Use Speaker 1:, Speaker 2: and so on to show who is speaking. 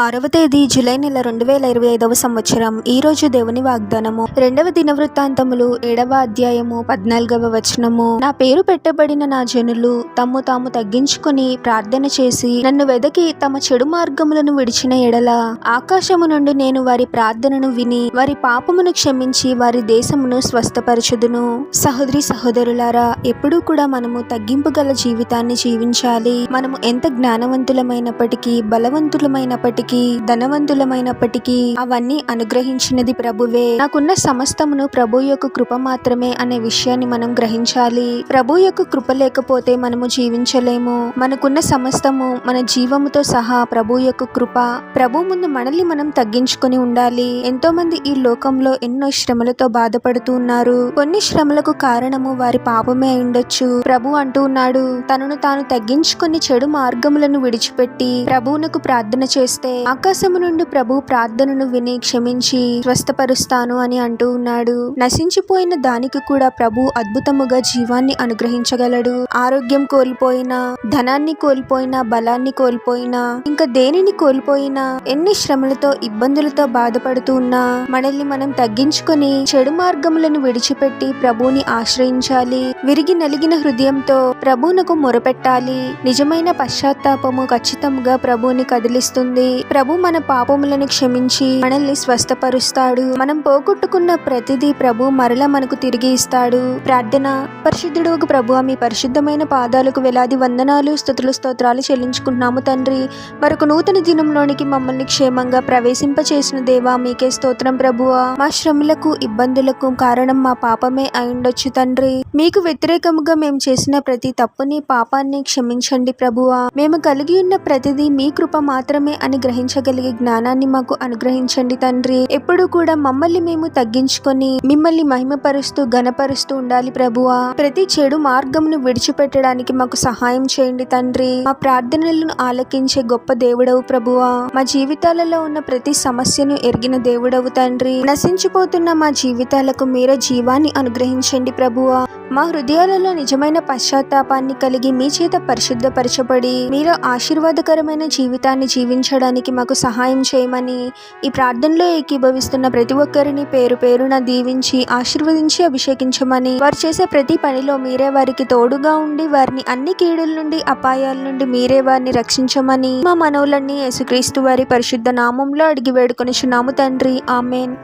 Speaker 1: ఆరవ తేదీ జూలై నెల రెండు వేల ఇరవై ఐదవ సంవత్సరం. ఈ రోజు దేవుని వాగ్దానము. రెండవ దినవృత్తాంతములు ఏడవ అధ్యాయము పద్నాలుగవ వచనము. నా పేరు పెట్టబడిన నా జనులు తమ్ము తాము తగ్గించుకొని ప్రార్థన చేసి నన్ను వెదకి తమ చెడు మార్గములను విడిచిన ఎడల. ఆకాశము నుండి నేను వారి ప్రార్థనను విని వారి పాపమును క్షమించి వారి దేశమును స్వస్థపరచుదును. సహోదరి సహోదరులారా ఎప్పుడూ కూడా మనము తగ్గింపు గల జీవితాన్ని జీవించాలి. మనము ఎంత జ్ఞానవంతులమైనప్పటికీ బలవంతులమైనప్పటికీ ధనవంతులమైనప్పటికీ అవన్నీ అనుగ్రహించినది ప్రభువే. నాకున్న సమస్తమును ప్రభు యొక్క కృప మాత్రమే అనే విషయాన్ని మనం గ్రహించాలి. ప్రభు యొక్క కృప లేకపోతే మనము జీవించలేము. మనకున్న సమస్తము మన జీవముతో సహా ప్రభు యొక్క కృప. ప్రభు ముందు మనల్ని మనం తగ్గించుకొని ఉండాలి. ఎంతో మంది ఈ లోకంలో ఎన్నో శ్రమలతో బాధపడుతూ ఉన్నారు. కొన్ని శ్రమలకు కారణము వారి పాపమే అయి ఉండొచ్చు. ప్రభు అంటూ ఉన్నాడు తనను తాను తగ్గించుకొని చెడు మార్గములను విడిచిపెట్టి ప్రభువునకు ప్రార్థన చేస్తే ఆకాశము నుండి ప్రభు ప్రార్థనను విని క్షమించి స్వస్థపరుస్తాను అని అంటూ ఉన్నాడు. నశించిపోయిన దానికి కూడా ప్రభు అద్భుతముగా జీవాన్ని అనుగ్రహించగలడు. ఆరోగ్యం కోల్పోయినా ధనాన్ని కోల్పోయినా బలాన్ని కోల్పోయినా ఇంకా దేనిని కోల్పోయినా ఎన్ని శ్రమలతో ఇబ్బందులతో బాధపడుతూ ఉన్నా మనల్ని మనం తగ్గించుకొని చెడు మార్గములను విడిచిపెట్టి ప్రభువుని ఆశ్రయించాలి. విరిగి నలిగిన హృదయంతో ప్రభునకు మొరపెట్టాలి. నిజమైన పశ్చాత్తాపము ఖచ్చితంగా ప్రభుని కదిలిస్తుంది. ప్రభు మన పాపములను క్షమించి మనల్ని స్వస్థపరుస్తాడు. మనం పోగొట్టుకున్న ప్రతిదీ ప్రభు మరల మనకు తిరిగి ఇస్తాడు. ప్రార్థన. పరిశుద్ధుడు ప్రభు మీ పరిశుద్ధమైన పాదాలకు వేలాది వందనాలు స్థుతులు స్తోత్రాలు చెల్లించుకుంటున్నాము తండ్రి. మరొక నూతన దినంలోనికి మమ్మల్ని క్షేమంగా ప్రవేశింప చేసిన దేవా మీకే స్తోత్రం ప్రభువా. మా శ్రమలకు ఇబ్బందులకు కారణం మా పాపమే అయిండొచ్చు తండ్రి. మీకు వ్యతిరేకముగా మేము చేసిన ప్రతి తప్పుని పాపాన్ని క్షమించండి ప్రభువా. మేము కలిగి ఉన్న ప్రతిదీ మీ కృప మాత్రమే అని గ్రహించగలిగే జ్ఞానాన్ని మాకు అనుగ్రహించండి తండ్రి. ఎప్పుడు కూడా మమ్మల్ని మేము తగ్గించుకొని మిమ్మల్ని మహిమపరుస్తూ ఘనపరుస్తూ ఉండాలి ప్రభువా. ప్రతి చెడు మార్గమును విడిచిపెట్టడానికి మాకు సహాయం చేయండి తండ్రి. మా ప్రార్థనలను ఆలకించే గొప్ప దేవుడవు ప్రభువా. మా జీవితాలలో ఉన్న ప్రతి సమస్యను ఎరిగిన దేవుడవు తండ్రి. నశించిపోతున్న మా జీవితాలకు మీరే జీవాన్ని అనుగ్రహించండి ప్రభువా. మా హృదయాలలో నిజమైన పశ్చాత్తాపాన్ని కలిగి మీ చేత పరిశుద్ధపరచబడి మీలో ఆశీర్వాదకరమైన జీవితాన్ని జీవించడానికి మాకు సహాయం చేయమని ఈ ప్రార్థనలో ఏకీభవిస్తున్న ప్రతి ఒక్కరిని పేరు పేరున దీవించి ఆశీర్వదించి అభిషేకించమని వారు చేసే ప్రతి పనిలో మీరే వారికి తోడుగా ఉండి వారిని అన్ని కీడుల నుండి అపాయాల నుండి మీరే వారిని రక్షించమని మా మనవులన్నీ యేసుక్రీస్తు వారి పరిశుద్ధ నామంలో అడిగి వేడుకొని చున్నాము తండ్రి. ఆమెన్.